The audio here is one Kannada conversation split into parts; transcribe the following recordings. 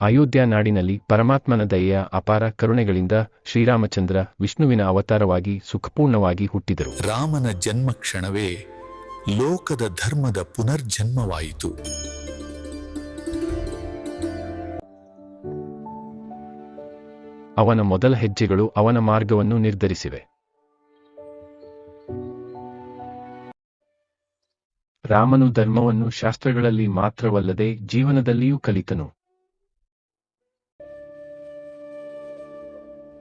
ಅಯೋಧ್ಯ ನಾಡಿನಲ್ಲಿ ಪರಮಾತ್ಮನ ದಯೆಯ ಅಪಾರ ಕರುಣೆಗಳಿಂದ ಶ್ರೀರಾಮಚಂದ್ರ ವಿಷ್ಣುವಿನ ಅವತಾರವಾಗಿ ಸುಖಪೂರ್ಣವಾಗಿ ಹುಟ್ಟಿದರು. ರಾಮನ ಜನ್ಮ ಕ್ಷಣವೇ ಲೋಕದ ಧರ್ಮದ ಪುನರ್ಜನ್ಮವಾಯಿತು. ಅವನ ಮೊದಲ ಹೆಜ್ಜೆಗಳು ಅವನ ಮಾರ್ಗವನ್ನು ನಿರ್ಧರಿಸಿವೆ. ರಾಮನು ಧರ್ಮವನ್ನು ಶಾಸ್ತ್ರಗಳಲ್ಲಿ ಮಾತ್ರವಲ್ಲದೆ ಜೀವನದಲ್ಲಿಯೂ ಕಲಿತನು.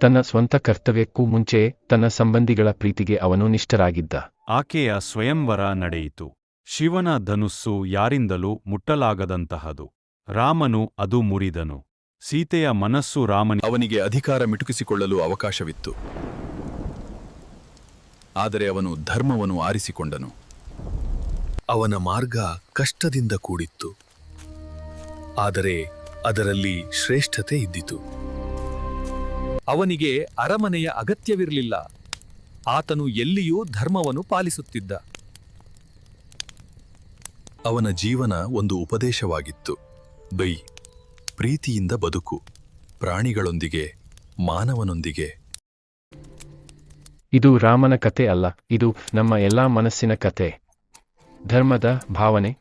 ತನ್ನ ಸ್ವಂತ ಕರ್ತವ್ಯಕ್ಕೂ ಮುಂಚೆ ತನ್ನ ಸಂಬಂಧಿಗಳ ಪ್ರೀತಿಗೆ ಅವನು ನಿಷ್ಠರಾಗಿದ್ದ. ಆಕೆಯ ಸ್ವಯಂವರ ನಡೆಯಿತು. ಶಿವನ ಧನುಸ್ಸು ಯಾರಿಂದಲೂ ಮುಟ್ಟಲಾಗದಂತಹದು. ರಾಮನು ಅದು ಮುರಿದನು. ಸೀತೆಯ ಮನಸ್ಸು ರಾಮನಿಗೆ ಅವನಿಗೆ ಅಧಿಕಾರ ಮಿಟುಕಿಸಿಕೊಳ್ಳಲು ಅವಕಾಶವಿತ್ತು. ಆದರೆ ಅವನು ಧರ್ಮವನ್ನು ಆರಿಸಿಕೊಂಡನು. ಅವನ ಮಾರ್ಗ ಕಷ್ಟದಿಂದ ಕೂಡಿತ್ತು. ಆದರೆ ಅದರಲ್ಲಿ ಶ್ರೇಷ್ಠತೆ ಇದ್ದಿತು. ಅವನಿಗೆ ಅರಮನೆಯ ಅಗತ್ಯವಿರಲಿಲ್ಲ. ಆತನು ಎಲ್ಲಿಯೂ ಧರ್ಮವನ್ನು ಪಾಲಿಸುತ್ತಿದ್ದ. ಅವನ ಜೀವನ ಒಂದು ಉಪದೇಶವಾಗಿತ್ತು. ಬೈ ಪ್ರೀತಿಯಿಂದ ಬದುಕು ಪ್ರಾಣಿಗಳೊಂದಿಗೆ ಮಾನವನೊಂದಿಗೆ. ಇದು ರಾಮನ ಕತೆ ಅಲ್ಲ ಇದು ನಮ್ಮ ಎಲ್ಲಾ ಮನಸ್ಸಿನ ಕತೆ. ಧರ್ಮದ ಭಾವನೆ.